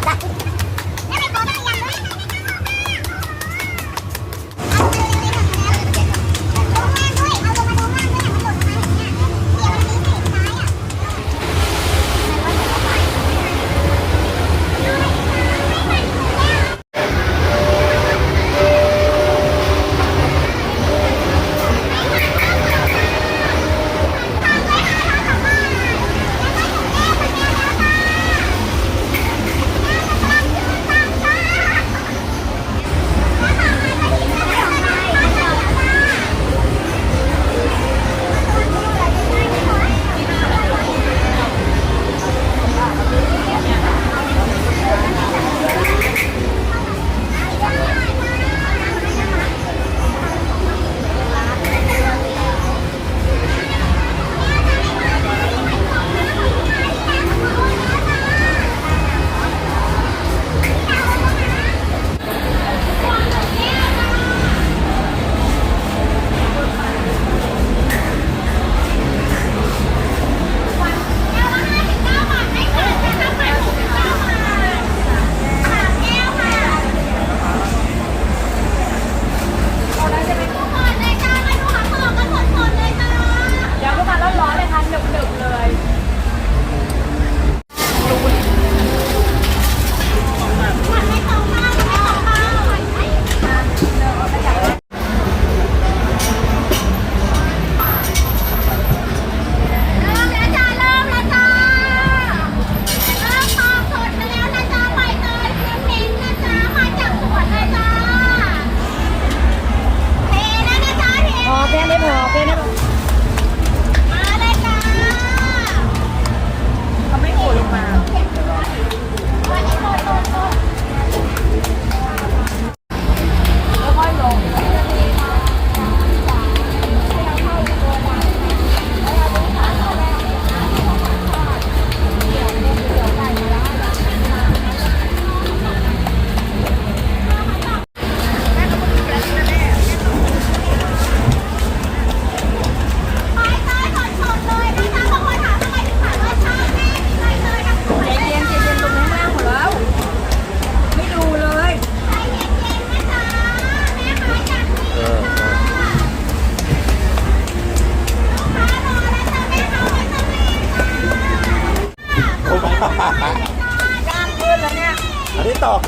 好的。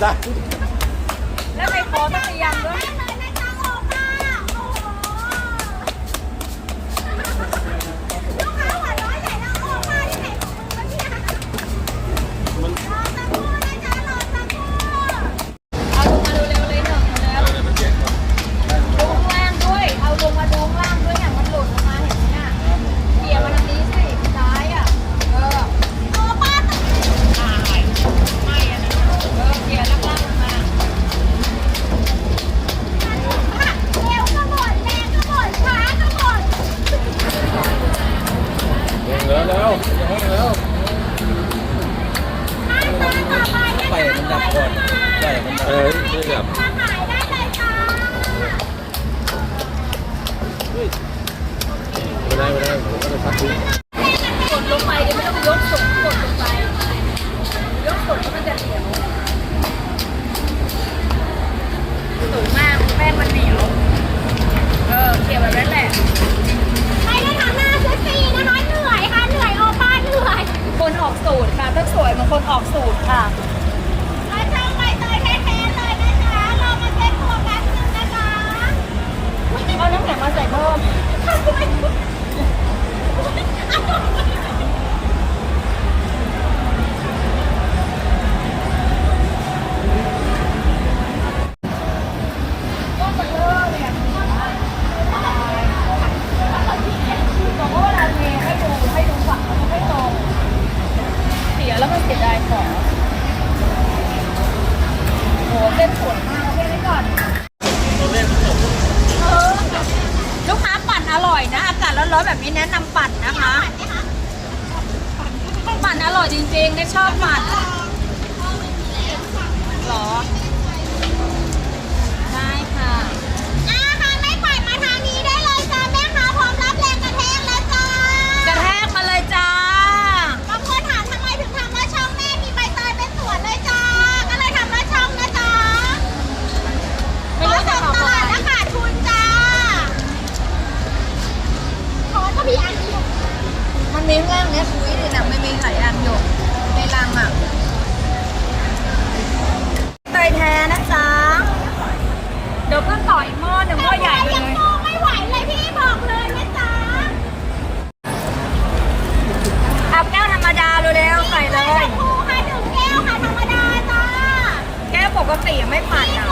the my God. แนะนำปั่นนะคะ ปั่นอร่อยจริงๆได้ชอบปั่นหรอ ม่เลยแก้วปกติไม่ผ่านนะ